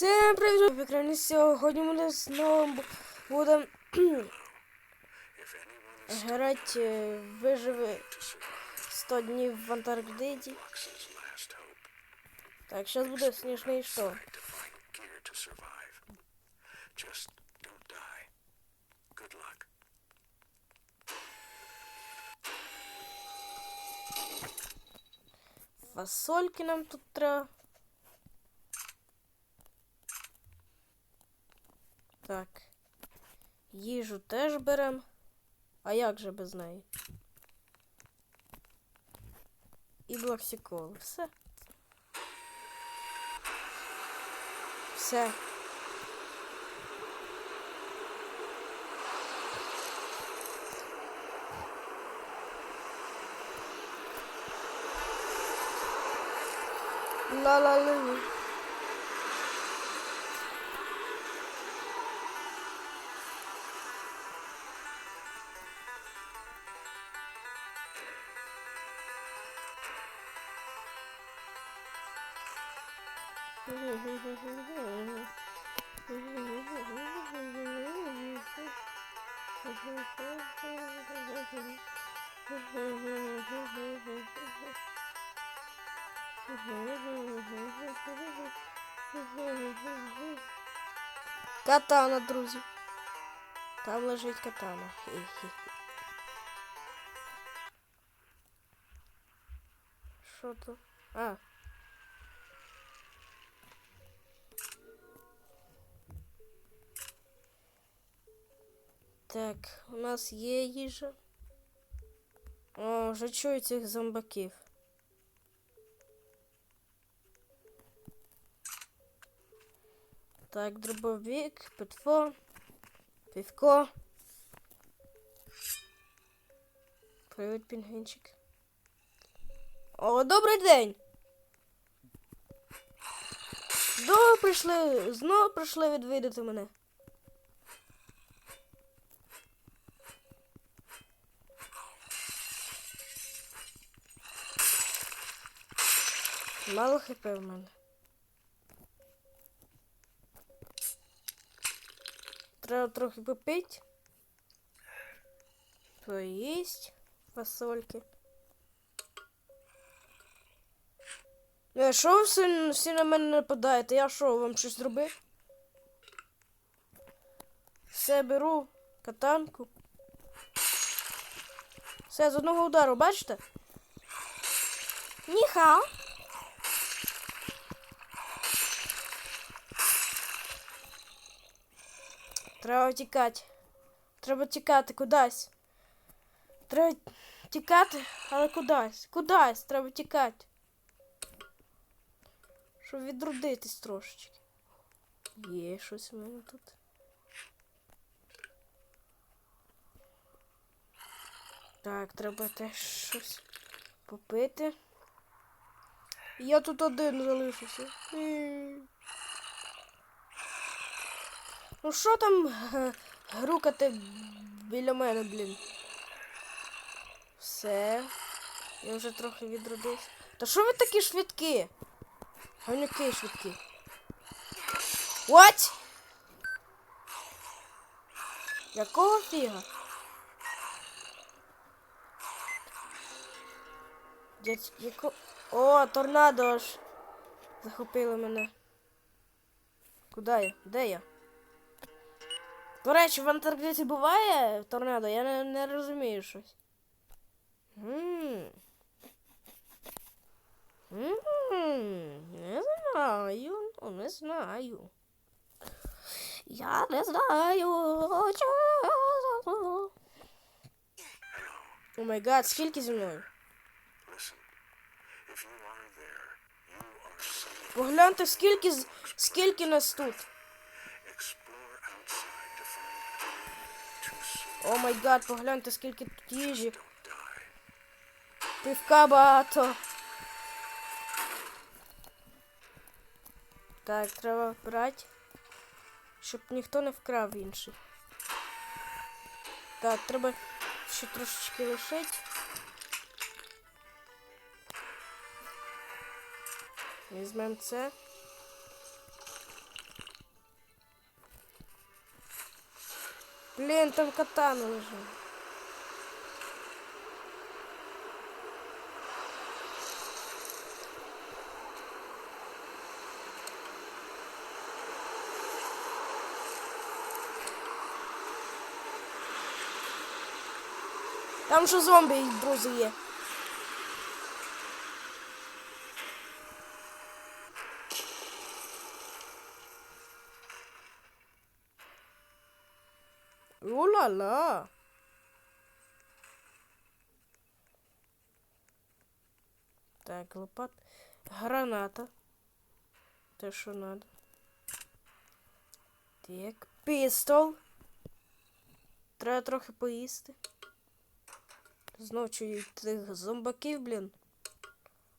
Всем привіт! В екрані сьогодні ми знову будемо грати виживи 100 днів в Антарктиді. Так, зараз буде. Good luck. Фасольки нам тут треба. Так. Їжу теж берем. А як же без неї? І блоксикол. Все. Все. Ла-ла-ла. Катана, друзі. Там лежить катана. Що тут? А. Так, у нас є їжа. О, вже чую цих зомбаків. Так, дробовик, питво, півко. Привіт, пінгвінчик. О, добрий день! Знову прийшли, знову прийшли відвідати мене. Мало хп в мене. Треба трохи попити. Поїсть фасольки. Ну, а що ви всі, всі на мене нападаєте? Я що, вам щось зробив? Все беру катанку. Все, з одного удару, бачите? Ніхао. Треба тікати. Треба тікати кудись. Треба тікати, але кудись. Кудись треба тікати. Щоб відродитись трошечки. Є щось у мене тут. Так, треба теж щось попити. Я тут один залишився. Ну що там грукати біля мене, блін? Все. Я вже трохи відродився. Та що ви такі швидкі? Гавнюки швидкі. What? Якого фіга? Дядь, яко... О, торнадо ж захопили мене. Куди я? Де я? До речі, в Антарктиді буває торнадо, я не, не розумію щось. М. М, Не знаю, ну не знаю. Я не знаю. чого. О май гад, скільки зі мною? Погляньте, скільки, скільки нас тут. О май гад, погляньте, скільки тут їжі. Пивка багато. Так, треба брати, щоб ніхто не вкрав інший. Так, треба ще трошечки лишити. Візьмемо це. Блін, там катана уже. Там же зомбі, друзі, є. Ула-ла. Так, лопат. Граната. Те, що надо. Так, пістол. Треба трохи поїсти. Знов чують тих зомбаків, блін.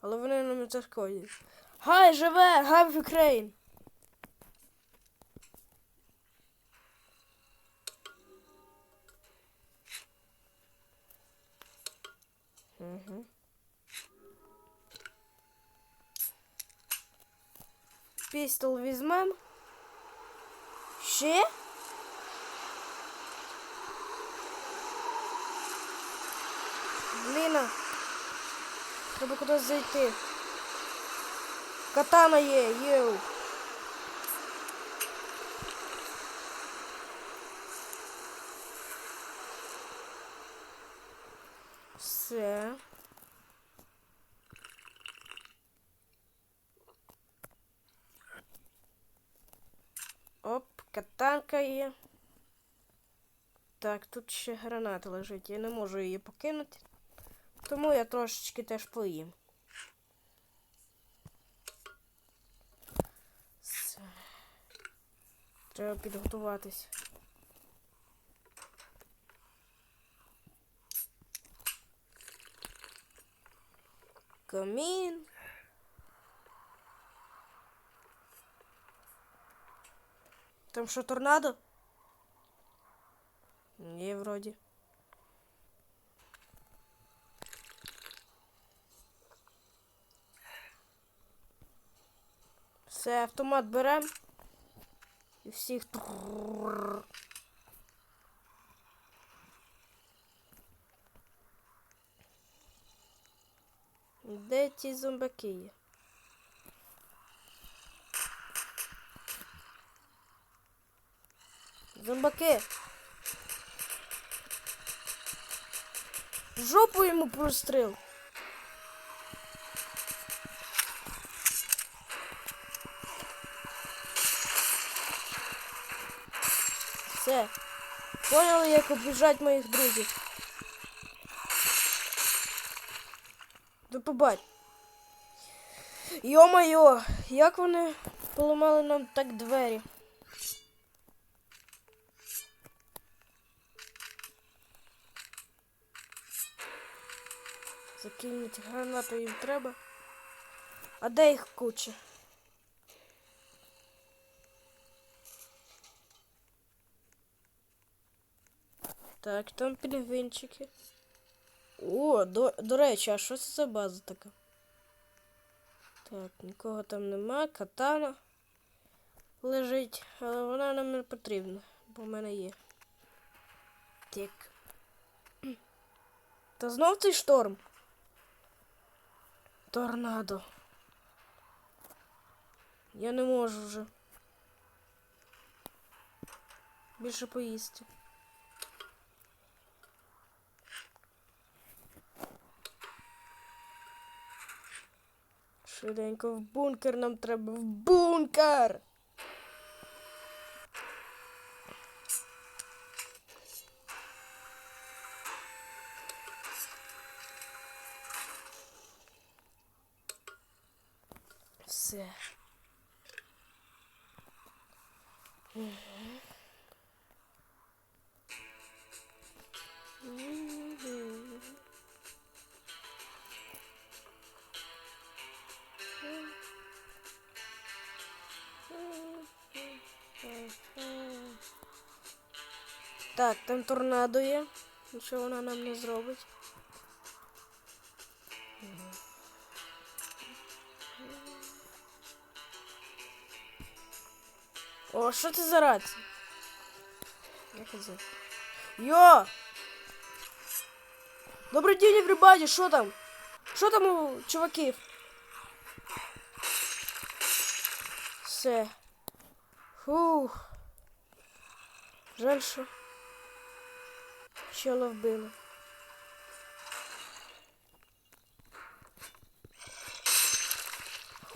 Але вони нам не зашкодять. Гай, живе! Гай в Україн! Угу. Пістол візьмем. Ще? Блін. Треба кудись зайти. Катана є, єу. Все. Оп, катанка є. Так, тут ще граната лежить. Я не можу її покинути. Тому я трошечки теж поїм. Все. Треба підготуватись. Камін. Там що, торнадо? Ні, вроді. Все, автомат берем. І всіх. Де ті зомбаки є? Зомбаки. Жопу йому простріл. Все. Поняли, як обіжать моїх друзів. До побач. Йо-моє, як вони поламали нам так двері. Закинуть гранату їм треба. А де їх куча? Так, там пінгвінчики. О, до, до речі, а що це за база така? Так, нікого там нема, катана лежить, але вона нам не потрібна, бо в мене є. Так. Та знов цей шторм. Торнадо. Я не можу вже. Більше поїсти. Швиденько в бункер нам треба в бункер. Все. Так, там торнадо є. Нічого вона нам не зробить. О, що це за рація? Я казав. Йо! Добрий день, everybody, що там? Що там у чуваків? Все. Фух. Жаль, що. Чела вбили.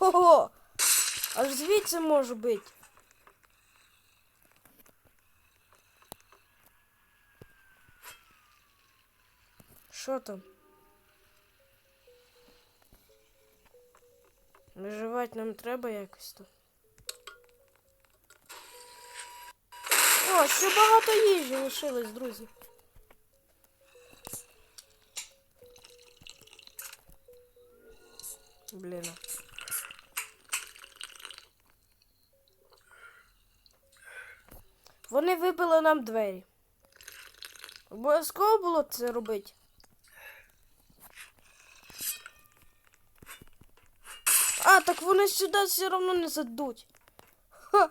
Ого! Аж звідси можу бити. Що там? Виживати нам треба якось то. О, ще багато їжі лишилось, друзі. Блін. Вони вибили нам двері. Обов'язково було це робити. А, так вони сюди все одно не задуть. Ха.